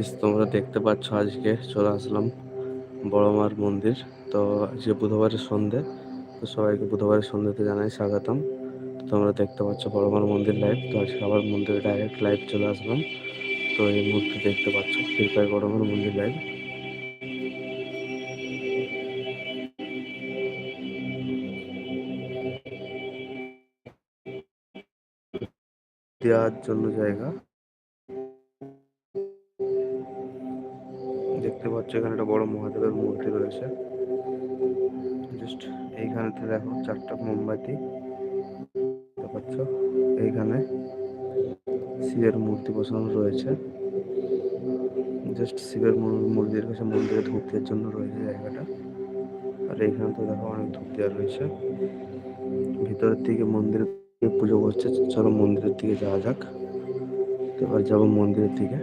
তো গাইস তোমরা দেখতে পাচ্ছ আজকে চলে আসলাম বড় মার মন্দির। তো আজকে বুধবারের সন্ধে, তো সবাইকে বুধবারের সন্ধ্যেতে জানাই স্বাগতম। তোমরা দেখতে পাচ্ছ বড় মার মন্দির লাইভ তো আজকে আবার মন্দিরে ডাইরেক্ট লাইভ চলে আসলাম। তো এই মুহূর্তে দেখতে পাচ্ছ ক্ষীরপাই বড় মার মন্দির লাইভ দেওয়ার জন্য জায়গা। পাচ্ছ এখানে একটা বড় মহাদেবের মূর্তি রয়েছে। জাস্ট এইখানেতে দেখো চারটা মোমবাতি পাচ্ছ এইখানে শিবের মূর্তি বসানো রয়েছে। জাস্ট শিবের মূর্তির কাছে মন্দিরে ধূপ দেওয়ার জন্য রয়েছে জায়গাটা। আর এইখানে তো দেখো অনেক ধূপ দেওয়া রয়েছে। ভিতরের দিকে মন্দিরে পুজো করছে। চলো মন্দিরের দিকে যাওয়া যাক। এবার যাব মন্দিরের দিকে।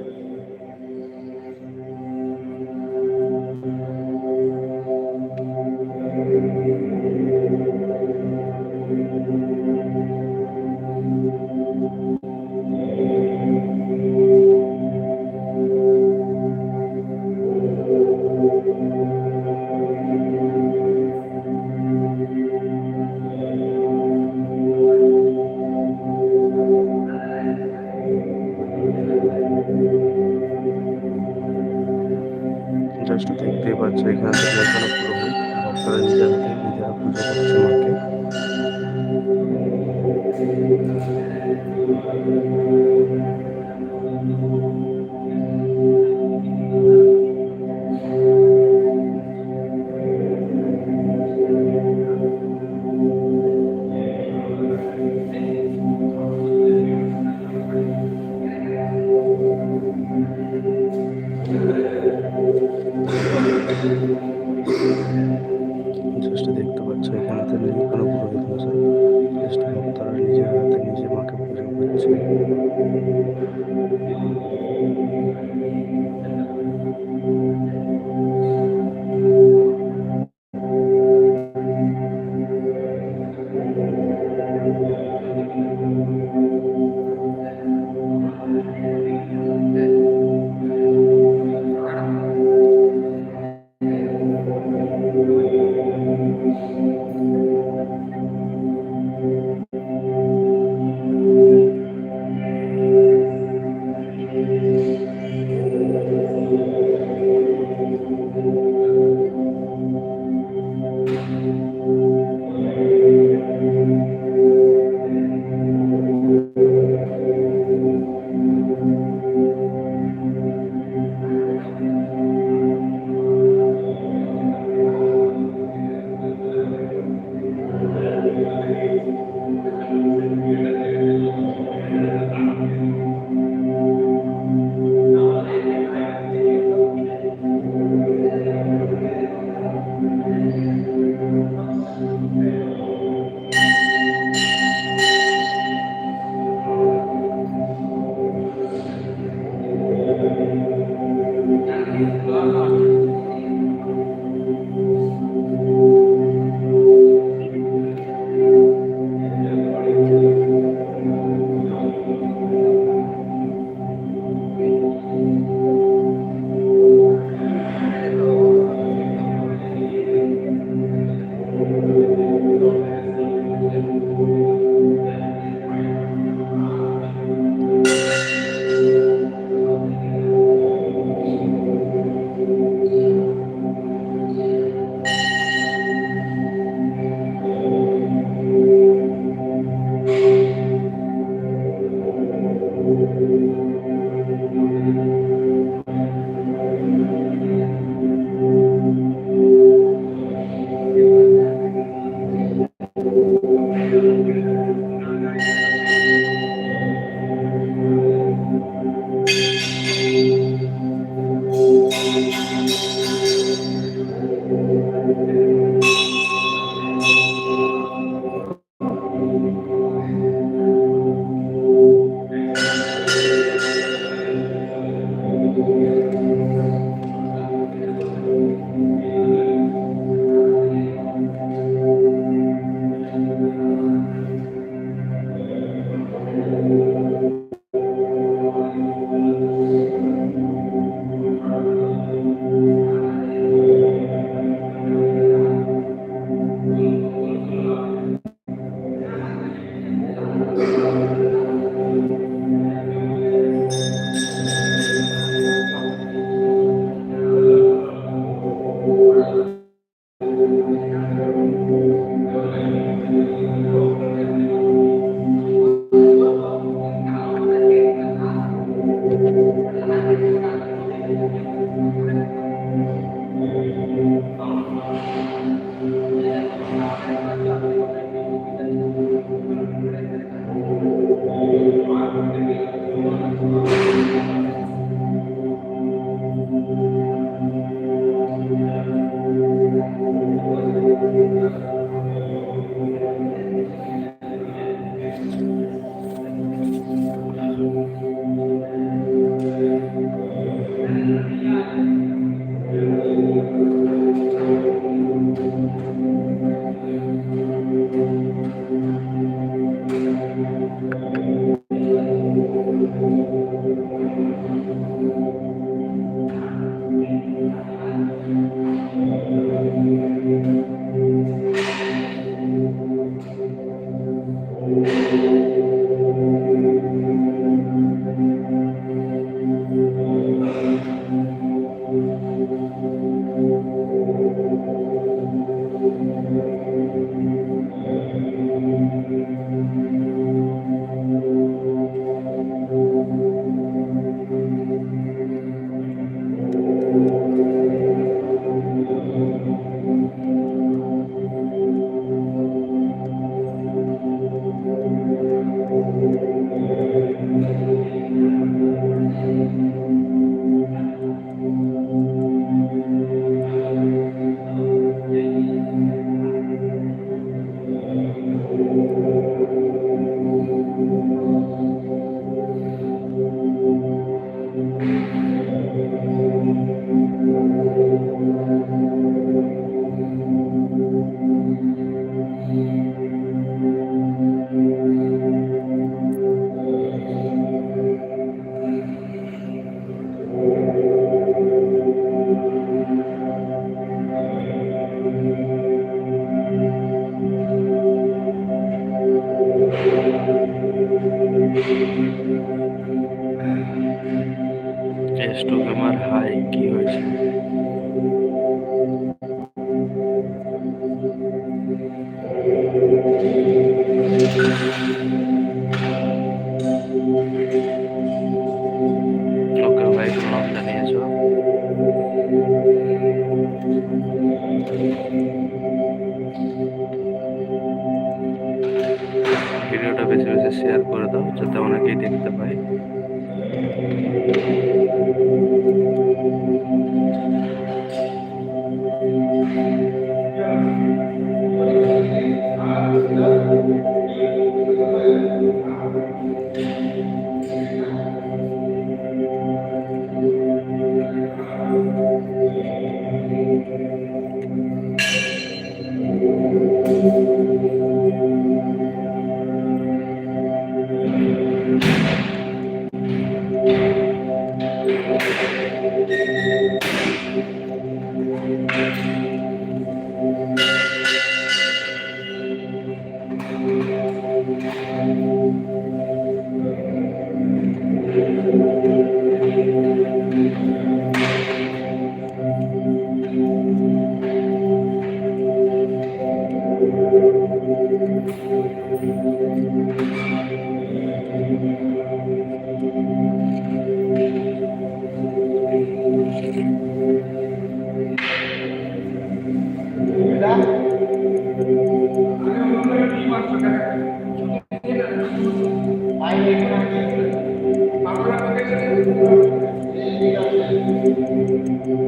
Thank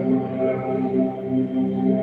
you.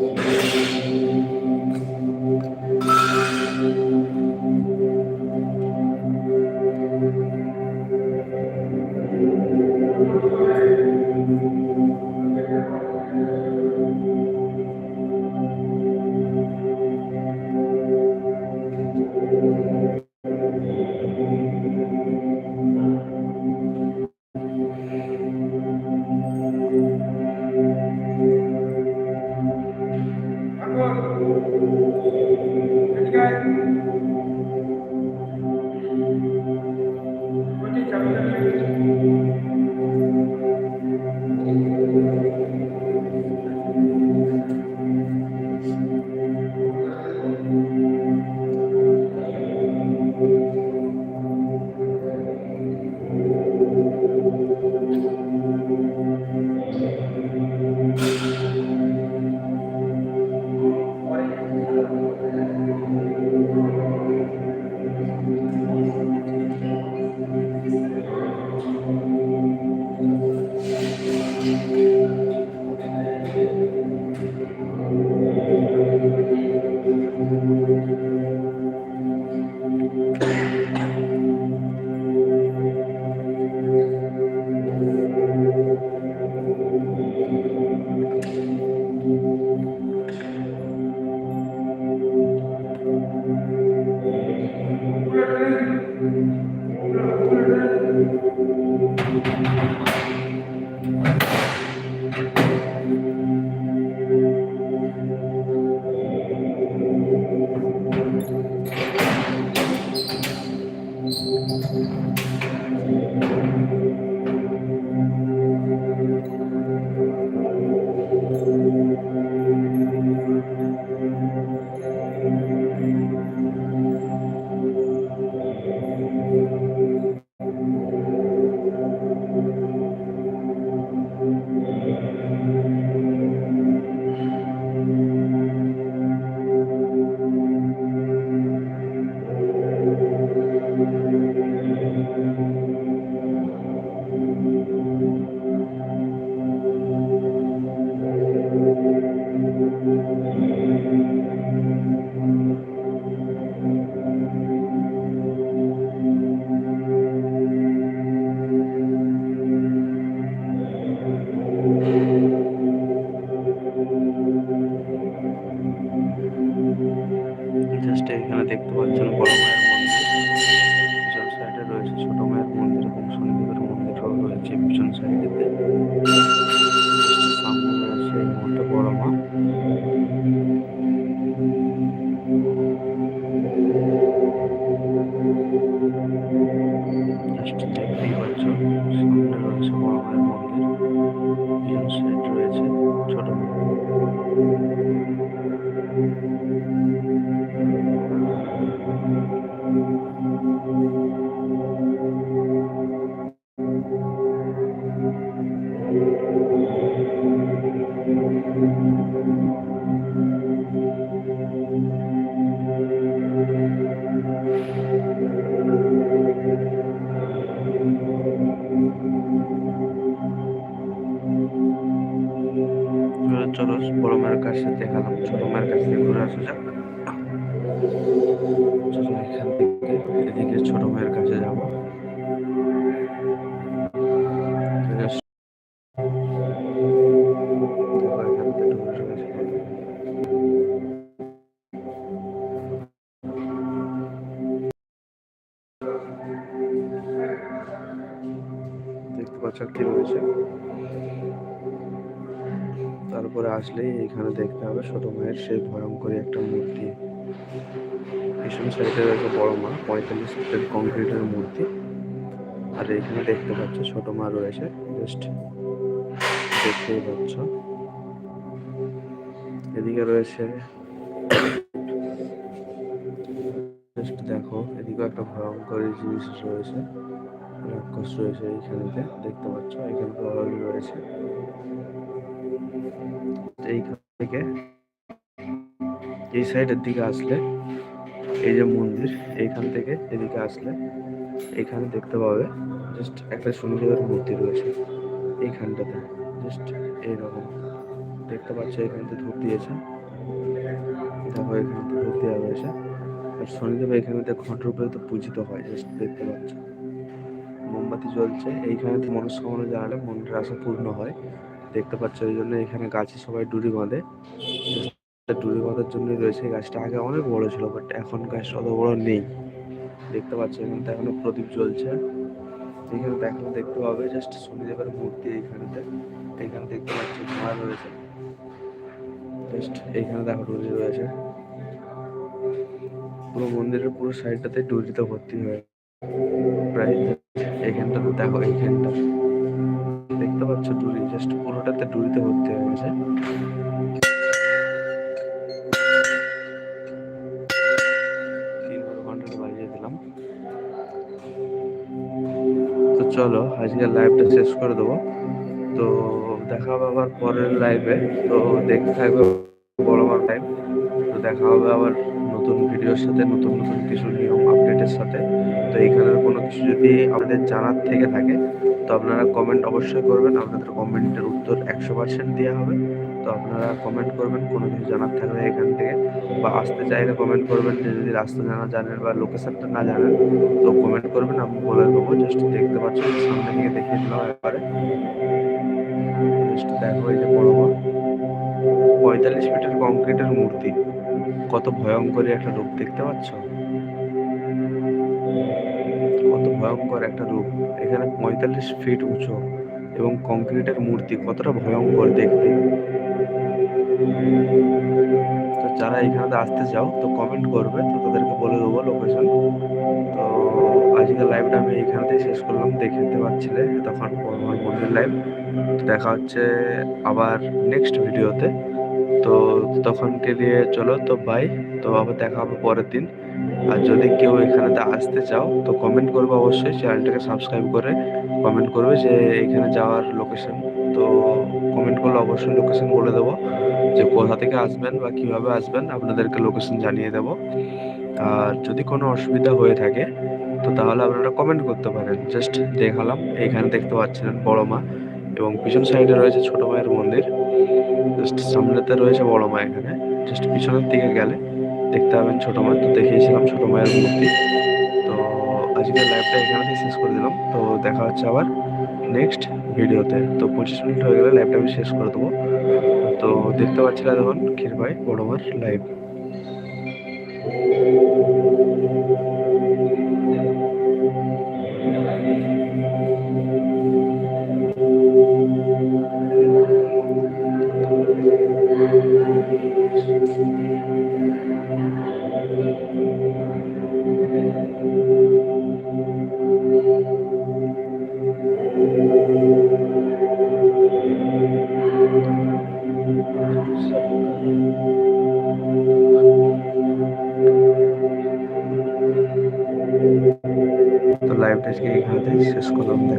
Just আসলেই এখানে দেখতে হবে ছোট মায়ের সেই ভয়ঙ্কর একটা মূর্তি। পিছন সাইডে রয়েছে বড় মা, পঁয়তাল্লিশ ফিটের কংক্রিটের মূর্তি। আর এখানে দেখতে পাচ্ছ ছোট মা রয়েছে জাস্ট দেখতেই পাচ্ছ। এদিকে রয়েছে দেখো, এদিকেও একটা ভয়ঙ্কর জিনিস রয়েছে, রাক্ষস রয়েছে এইখানেতে, দেখতে পাচ্ছ, এখানে রয়েছে। এইখান থেকে এই সাইডের দিকে আসলে এই যে মন্দির, এইখান থেকে এদিকে আসলে এখানে দেখতে পাবে জাস্ট একটা শনিদেবের মূর্তি রয়েছে এইখানটাতে। জাস্ট এইরকম। দেখতে পাচ্ছ এখানতে ধূপ দিয়েছে। দেখো এখানতে ধূপ দেওয়া রয়েছে। আর শনিদেব এখানেতে ঘট রূপে তো পূজিত হয় জাস্ট দেখতে পাচ্ছ। মোমবাতি জ্বলছে। এইখানেতে মনস্কামনা জানালে মনের আশা পূর্ণ হয়। দেখতে পাচ্ছ ওই জন্য এখানে গাছে সবাই ডুরি বাঁধে। ডুরি বাঁধার জন্যই রয়েছে। গাছটা আগে অনেক বড় ছিল বাট এখন গাছটা অত বড় নেই। দেখতে পাচ্ছ, এখানে তো এখনও প্রদীপ জ্বলছে। এখানে দেখালে দেখতে পাবে জাস্ট শনিদেবের মূর্তি এইখানেতে। এখানে দেখতে পাচ্ছ মা রয়েছে। জাস্ট এইখানে দেখো, ডুরি রয়েছে। পুরো মন্দিরের পুরো সাইডটাতে ডুরিতে ভর্তি হয়ে প্রায় এইখানটাতে দেখো, এইখানটা। পাচ্ছ ডুরি জাস্ট পুরোটাতে ডুরিতে ভর্তি হয়ে গেছে। তো চলো, আজকের লাইভটা শেষ করে দেবো। তো দেখা হবে আবার পরের লাইভে তো দেখতে থাকবে বড় বড় লাইভ তো দেখা হবে আবার ভিডিওর সাথে, নতুন নতুন কিছু নিয়ম আপডেটের সাথে। তো এইখানের কোনো কিছু যদি আপনাদের জানার থেকে থাকে, তো আপনারা কমেন্ট অবশ্যই করবেন। আপনাদের কমেন্টের উত্তর একশো পার্সেন্ট দেওয়া হবে। তো আপনারা কমেন্ট করবেন, কোনো কিছু জানার থাকলে এখান থেকে। বা আসতে চাইলে কমেন্ট করবেন যে, যদি রাস্তা জানা জানেন বা লোকেশনটা না জানেন, তো কমেন্ট করবেন। আমি বলে দেবো জাস্ট দেখতে পাচ্ছেন, সামনে থেকে দেখিয়ে দিলাম একবারে। জাস্ট দেখো এই যে বড় পঁয়তাল্লিশ ফিটের কংক্রিটের মূর্তি। কত ভয়ঙ্কর একটা রূপ দেখতে পাচ্ছ? কত ভয়ঙ্কর একটা রূপ। এখানে পঁয়তাল্লিশ ফিট উঁচু এবং কংক্রিটের মূর্তি কতটা ভয়ঙ্কর দেখতে। তো যারা এখানে আসতে চাও, তো কমেন্ট করবে, তো তাদেরকে বলে দেবো লোকেশন তো আজকের লাইভটা আমি এইখানেতেই শেষ করলাম। দেখতে পাচ্ছিলে তখন আমার বন্ধুর লাইভ দেখা হচ্ছে আবার নেক্সট ভিডিওতে তো তখনকে নিয়ে চলো, তো বাই তো আবার দেখা হবে পরের দিন। আর যদি কেউ এখানেতে আসতে চাও, তো কমেন্ট করবে অবশ্যই চ্যানেলটাকে সাবস্ক্রাইব করে কমেন্ট করবে যে এখানে যাওয়ার লোকেশন তো কমেন্ট করলে অবশ্যই লোকেশন বলে দেবো, যে কোথা থেকে আসবেন বা কীভাবে আসবেন, আপনাদেরকে লোকেশন জানিয়ে দেবো। আর যদি কোনো অসুবিধা হয়ে থাকে, তো তাহলে আপনারা কমেন্ট করতে পারেন। জাস্ট দেখালাম, এখানে দেখতে পাচ্ছিলেন বড় মা এবং পিছন সাইডে রয়েছে ছোট মায়ের মন্দির। জাস্ট সামনেতে রয়েছে বড় মা এখানে। জাস্ট পিছনের দিকে গেলে দেখতে পাবেন ছোট মা। তো দেখিয়েছিলাম ছোট মায়ের মূর্তি। তো আজকের লাইভটা এখানেই শেষ করে দিলাম। তো দেখা হচ্ছে আবার নেক্সট ভিডিওতে তো পঁচিশ মিনিট হয়ে গেলে লাইভটা আমি শেষ করে দেবো। তো দেখতে পাচ্ছিলাম দেখুন ক্ষীরভাই বড় মার লাইভ ব্লগটা আজকে